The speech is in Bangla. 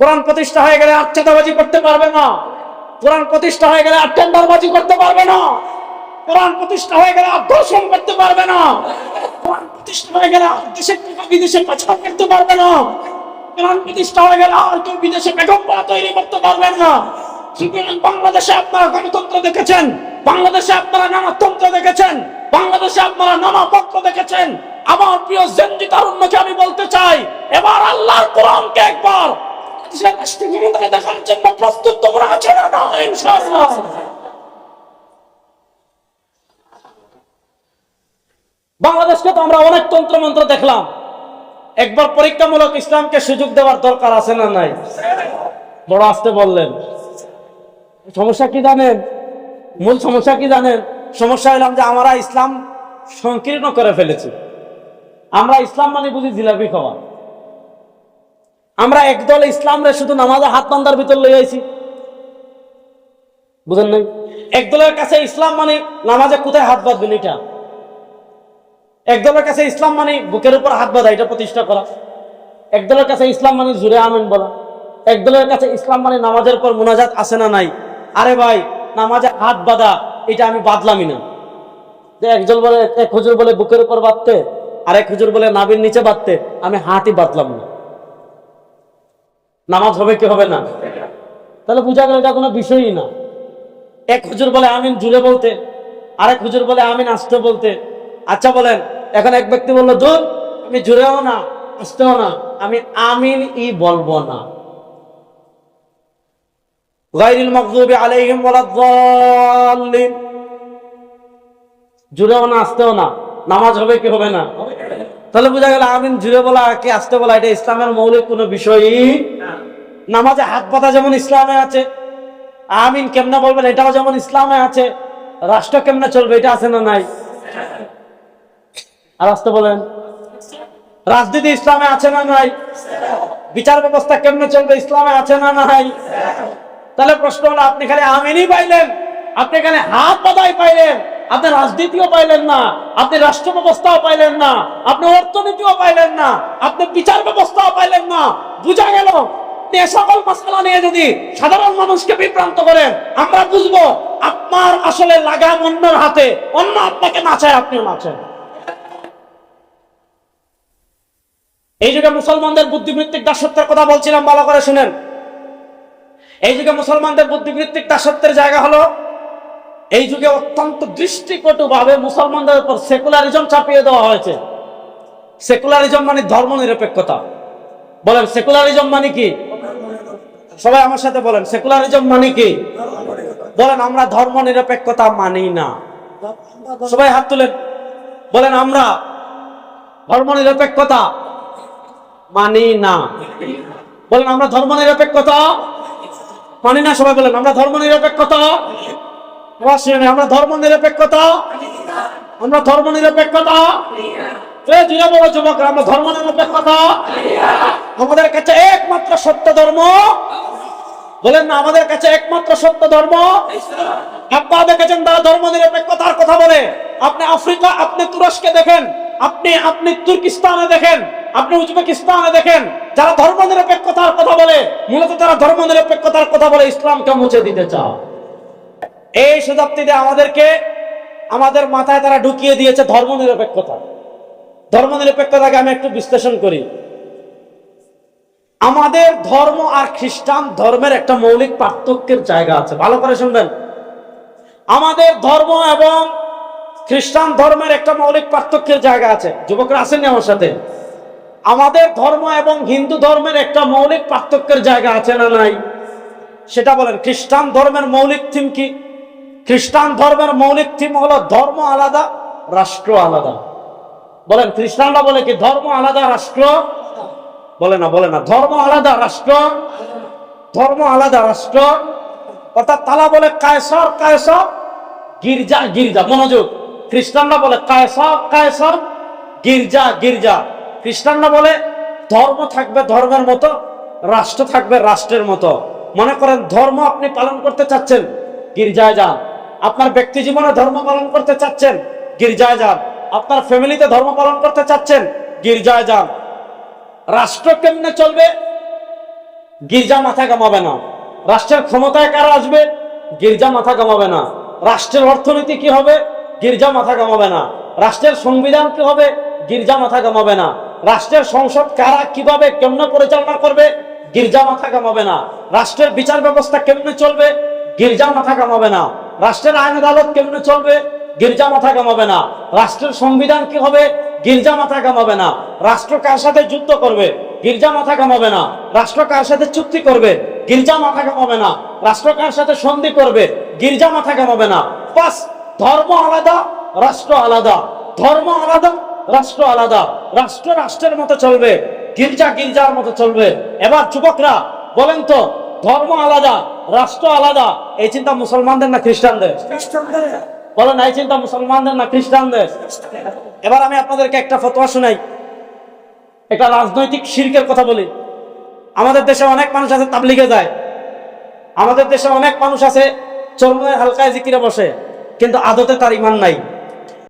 কোরআন প্রতিষ্ঠা হয়ে গেলে আর চাঁদাবাজি করতে পারবে না। কোরআন প্রতিষ্ঠা হয়ে গেলে আর টেন্ডারবাজি করতে পারবে না। কোরআন প্রতিষ্ঠা হয়ে গেলে আর করতে পারবে না। কোরআন প্রতিষ্ঠা হয়ে গেলে দেশের টাকা বিদেশে পাচার করতে পারবে না। কোরআন প্রতিষ্ঠা হয়ে গেলে আর কেউ বিদেশে বেগম তৈরি করতে পারবে না। বাংলাদেশে আপনারা গণতন্ত্র দেখেছেন, বাংলাদেশে আপনারা নানাতন্ত্র দেখেছেন, বাংলাদেশে আপনারা নানা পক্ষ দেখেছেন। আমার প্রিয় জেনজি তারুণ্যকে আমি বলতে চাই, এবার আল্লাহর কোরআনকে একবার বাংলাদেশকে তো আমরা অনেক তন্ত্র মন্ত্র দেখলাম। একবার পরীক্ষামূলক ইসলামকে সুযোগ দেওয়ার দরকার আছে না নাই? বড় আসতে বললেন। সমস্যা কি জানেন? মূল সমস্যা কি জানেন? সমস্যা হলাম যে আমরা ইসলাম সংকীর্ণ করে ফেলেছি। আমরা ইসলাম মানে বুঝি জিলাপি খাওয়া। আমরা একদল ইসলামরে শুধু নামাজে হাত বান্ধার ভিতর লই আইছি। বুঝেন নাই? একদলের কাছে ইসলাম মানে নামাজে কোথায় হাত বাঁধবেন এটা? একদলের কাছে ইসলাম মানে বুকের উপর হাত বাঁধা, এটা প্রতিষ্ঠা করা। একদলের কাছে ইসলাম মানে জুড়ে আমেন বলা। একদলের কাছে ইসলাম মানে নামাজের পর মোনাজাত আছে না নাই? আরে ভাই, নামাজে হাত বাঁধা, এটা আমি বাদলামই না। যে একজন বলে, এক হুজুর বলে বুকের উপর বাঁধতে, আরেক হুজুর বলে নাবির নিচে বাঁধতে, আমি হাতই বাঁধলাম না। নামাজ হবে কি হবে না? তাহলে বোঝা গেল এটা কোনো বিষয়ই না। এক হুজুর বলে, আমিন জুড়ে বলতে, আরেক হুজুর বলে, আমিন আসতে বলতে। আচ্ছা বলেন, এখন এক ব্যক্তি বলল দূর আমি জুড়েও না, আসতেও না, আমি আমিন ই বলব না। আমিন জুড়ে বলা, কি আসতে বলা, এটা ইসলামের মৌলিক কোনো বিষয়ই নামাজে হাত পাতা যেমন ইসলামে আছে, আমিন কেমনে বলবেন, এটাও যেমন ইসলামে আছে, রাষ্ট্র কেমনে চলবে, এটা আছে না নাই? আর আসতে বলেন, রাজনীতি ইসলামে আছে না নাই? বিচার ব্যবস্থা কেমনে চলবে, ইসলামে আছে না নাই? তাহলে প্রশ্ন হলো, আপনি খালি আমিনই পাইলেন, আপনি এখানে হাত বাদাই পাইলেন, আপনি রাজনীতিও পাইলেন না, আপনি রাষ্ট্র ব্যবস্থাও পাইলেন না, আপনি অর্থনীতিও পাইলেন না, আপনি বিচার ব্যবস্থাও পাইলেন না, বুঝা গেল সকল মশলা নিয়ে যদি সাধারণ মানুষকে বিভ্রান্ত করেন, আমরা বুঝব আপনার আসলে লাগাম অন্যর হাতে, অন্য আপনাকে নাচায়, আপনিও নাচেন। এই যুগে মুসলমানদের বুদ্ধিবৃত্তিক দাসত্বের কথা বলছিলাম ভালো করে শুনেন। এই যুগে মুসলমানদের বুদ্ধিবৃত্তিক দাসত্বের জায়গা হলো, এই যুগে অত্যন্ত দৃষ্টিকটু ভাবে মুসলমানদের উপর সেকুলারিজম চাপিয়ে দেওয়া হয়েছে। সেকুলারিজম মানে ধর্ম নিরপেক্ষতা বলেন, সেকুলারিজম মানে কি? সবাই আমার সাথে বলেন সেকুলারিজম মানে কি? বলেন, আমরা ধর্ম নিরপেক্ষতা মানি না। সবাই হাত তুলেন। বলেন, আমরা ধর্ম নিরপেক্ষতা মানি না। বলেন, আমরা ধর্ম নিরপেক্ষতা মানি না, সবাই বলেন, আমরা ধর্ম নিরপেক্ষতা আমরা ধর্ম নিরপেক্ষতা আমরা ধর্ম নিরপেক্ষতা বড় যুবক, আমরা ধর্ম নিরপেক্ষতা আমাদের কাছে একমাত্র সত্য ধর্ম। বলেন না, আমাদের কাছে একমাত্র সত্য ধর্ম। আপনারা দেখেছেন তারা ধর্ম নিরপেক্ষতার কথা বলে। আপনি আফ্রিকা, আপনি তুরস্কে দেখেন। আপনি আপনি তুর্কিস্তানে দেখেন। আপনি উজবেকিস্তানে দেখেন। যারা ধর্ম নিরপেক্ষতার কথা বলে, মূলত তারা ধর্ম নিরপেক্ষতার কথা বলে, ইসলামকে মুছে দিতে চাও। এই শতাব্দীতে আমাদেরকে, আমাদের মাথায় তারা ঢুকিয়ে দিয়েছে ধর্ম নিরপেক্ষতা। ধর্ম নিরপেক্ষতাকে আমি একটু বিশ্লেষণ করি। আমাদের ধর্ম আর খ্রিস্টান ধর্মের একটা মৌলিক পার্থক্যের জায়গা আছে। ভালো করে শুনবেন। আমাদের ধর্ম এবং খ্রিস্টান ধর্মের একটা মৌলিক পার্থক্যের জায়গা আছে। যুবকরা আসেননি আমার সাথে? আমাদের ধর্ম এবং হিন্দু ধর্মের একটা মৌলিক পার্থক্যের জায়গা আছে না নাই? সেটা বলেন, খ্রিস্টান ধর্মের মৌলিক থিম কি? খ্রিস্টান ধর্মের মৌলিক থিম হলো ধর্ম আলাদা, রাষ্ট্র আলাদা। বলেন, খ্রিস্টানরা বলে কি, ধর্ম আলাদা, রাষ্ট্র বলে না বলে না। ধর্ম আলাদা রাষ্ট্র, ধর্ম আলাদা রাষ্ট্র। অর্থাৎ তালা বলে কায়সর কায়সর, গির্জা গির্জা। মনোযোগ। খ্রিস্টানরা বলে কায়সর কায়সর, গির্জা গির্জা। খ্রিস্টানরা বলে ধর্ম থাকবে ধর্মের মতো, রাষ্ট্র থাকবে রাষ্ট্রের মতো। মনে করেন, ধর্ম আপনি পালন করতে চাচ্ছেন, গির্জায় যান। আপনার ব্যক্তি জীবনে ধর্ম পালন করতে চাচ্ছেন, গির্জায় যান। আপনার ফ্যামিলিতে ধর্ম পালন করতে চাচ্ছেন, গির্জায় যান। রাষ্ট্র কেমনে চলবে? গির্জা মাথা কামাবে না। রাষ্ট্রের ক্ষমতায় কারা আসবে? গির্জা মাথা কামাবে না। রাষ্ট্রের অর্থনীতি কি হবে? গির্জা মাথা কামাবে না। রাষ্ট্রের সংবিধান কি হবে? গির্জা মাথা কামাবে না। রাষ্ট্রের সংসদ কারা কীভাবে, কেমনে পরিচালনা করবে? গির্জা মাথা কামাবে না। রাষ্ট্রের বিচার ব্যবস্থা কেমনে চলবে? গির্জা মাথা কামাবে না। রাষ্ট্রের আইন আদালত কেমনে চলবে? গির্জা মাথা কামাবে না। রাষ্ট্রের সংবিধান কি হবে? গির্জা মাথা কামাবে না। রাষ্ট্র কার সাথে যুদ্ধ করবে? গির্জা মাথা কামাবে না। রাষ্ট্র কার সাথে চুক্তি করবে? গির্জা মাথা কামাবে না। রাষ্ট্র কার সাথে সন্ধি করবে? গির্জা মাথা কামাবে না। বাস ধর্ম আলাদা রাষ্ট্র আলাদা। ধর্ম আলাদা রাষ্ট্র আলাদা। রাষ্ট্র রাষ্ট্রের মতো চলবে। গির্জা গির্জার মতো চলবে। এবার যুবকরা বলেন তো ধর্ম আলাদা রাষ্ট্র আলাদা এই চিন্তা মুসলমানদের না খ্রিস্টানদের? বলেন এই চিন্তা মুসলমানদের না খ্রিস্টানদের। এবার আমি আপনাদেরকে একটা ফতোয়া শোনাই। একটা রাজনৈতিক শিল্পের কথা বলি। আমাদের দেশে অনেক মানুষ আছে তাবলিগে যায়। আমাদের দেশে অনেক মানুষ আছে চলমে হালকায় জিকিরে বসে। কিন্তু আদতে তার ইমান নাই।